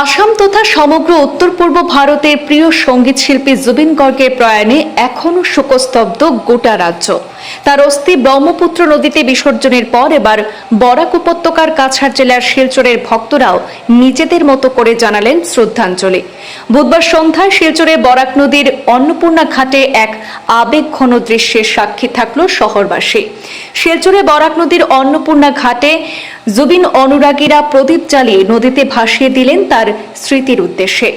আসাম তথা সমগ্র উত্তর পূর্ব ভারতের প্রিয় সংগীত শিল্পী জুবিন গর্গের প্রয়াণে এখনও শোকস্তব্ধ গোটা রাজ্য। তার অস্থি ব্রহ্মপুত্র নদীতে বিসর্জনের পর এবার বরাক উপত্যকার কাছাড় জেলার শিলচরের ভক্তরাও নিজেদের মতো করে জানালেন শ্রদ্ধাঞ্জলি। বুধবার সন্ধ্যায় শিলচরে বরাক নদীর অন্নপূর্ণা ঘাটে এক আবেগঘন দৃশ্যের সাক্ষী থাকল শহরবাসী। শিলচরে বরাক নদীর অন্নপূর্ণা ঘাটে জুবিন অনুরাগীরা প্রদীপ জ্বালিয়ে নদীতে ভাসিয়ে দিলেন তার স্মৃতির উদ্দেশ্যে।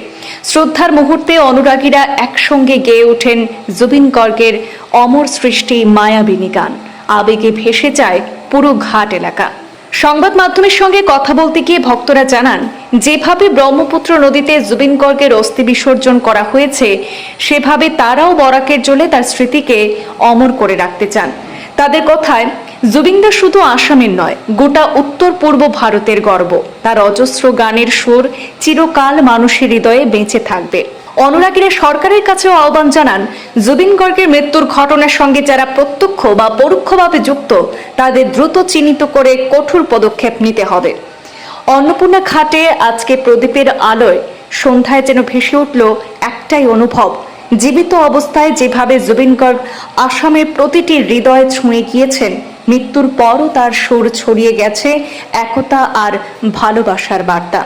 শ্রদ্ধার মুহূর্তে অনুরাগীরা একসঙ্গে গেয়ে ওঠেন জুবিন গর্গের অমর সৃষ্টি মায়াবিনী গান আবেগে ভেসে যায় পুরো ঘাট এলাকা। সংবাদ মাধ্যমের সঙ্গে কথা বলতে গিয়ে ভক্তরা জানান, যেভাবে ব্রহ্মপুত্র নদীতে জুবিন গর্গের অস্থি বিসর্জন করা হয়েছে, সেভাবে তারাও বরাকের জলে তার স্মৃতিকে অমর করে রাখতে চান। তাদের কথায় জুবিনদা শুধু আসামের নয়, গোটা উত্তর পূর্ব ভারতের গর্ব। তার অজস্র গানের সুর চিরকাল মানুষের হৃদয়ে বেঁচে থাকবে। অনুরাগীরা সরকারের কাছেও আহ্বান জানান জুবিন গর্গের মৃত্যুর ঘটনার সঙ্গে যারা প্রত্যক্ষ বা পরোক্ষভাবে যুক্ত, তাদের দ্রুত চিহ্নিত করে কঠোর পদক্ষেপ নিতে হবে। অন্নপূর্ণা ঘাটে আজকে প্রদীপের আলোয় সন্ধ্যায় যেন ভেসে উঠল একটাই অনুভব। জীবিত অবস্থায় যেভাবে জুবিন গর্গ আসামের প্রতিটি হৃদয় ছুঁয়ে গিয়েছেন মৃত্যুর পরও তার সুর ছড়িয়ে গেছে একতা আর ভালোবাসার বার্তা।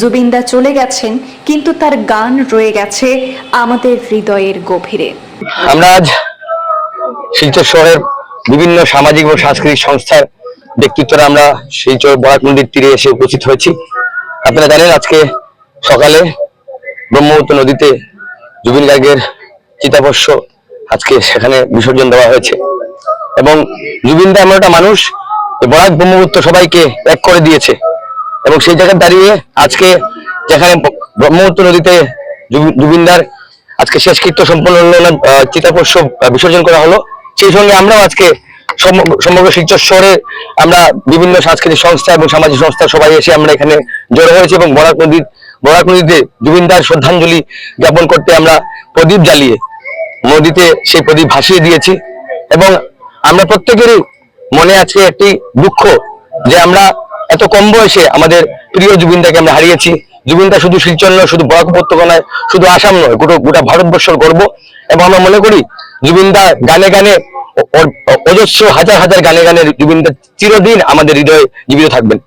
জুবিনদা চলে গেছেন, কিন্তু তার গান রয়ে গেছে আমাদের হৃদয়ের গভীরে। আমরা আজ শিলচর শহরের বিভিন্ন সামাজিক ও সাংস্কৃতিক সংস্থার ব্যক্তিত্বরা আমরা শিলচর বরাক নদীর তীরে এসে উপস্থিত হয়েছি। আপনারা জানেন, আজকে সকালে ব্রহ্মপুত্র নদীতে জুবিন গার্গের চিতাভস্য আজকে সেখানে বিসর্জন দেওয়া হয়েছে। এবং জুবিন দা এমন একটা মানুষ বরাক ব্রহ্মপুত্র সবাইকে এক করে দিয়েছে। এবং সেই জায়গায় দাঁড়িয়ে আজকে যেখানে ব্রহ্মপুত্র নদীতে জুবি- জুবিনদার আজকে শেষকৃত্য সম্পন্ন আহ, বিসর্জন করা হলো সেই সঙ্গে আমরাও আজকে সম- সমগ্র শিলচর শহরে আমরা বিভিন্ন সাংস্কৃতিক সংস্থা এবং সামাজিক সংস্থা সবাই এসে আমরা এখানে জড়ো হয়েছি এবং বরাক নদীর বরাক নদীতে জুবিনদার শ্রদ্ধাঞ্জলি জ্ঞাপন করতে আমরা প্রদীপ জ্বালিয়ে নদীতে সেই প্রদীপ ভাসিয়ে দিয়েছি। এবং আমরা প্রত্যেকেরই মনে আছে একটি দুঃখ যে আমরা এত কম বয়সে আমাদের প্রিয় জুবিনদাকে আমরা হারিয়েছি। জুবিনদা শুধু শিলচর নয়, শুধু বরাক উপত্যকা নয়, শুধু আসাম নয়, গোটা গোটা ভারতবর্ষের গর্ব। এবং আমরা মনে করি জুবিনদা গানে গানে অজস্র হাজার হাজার গানে গানে জুবিনদা চিরদিন আমাদের হৃদয়ে জীবিত থাকবেন।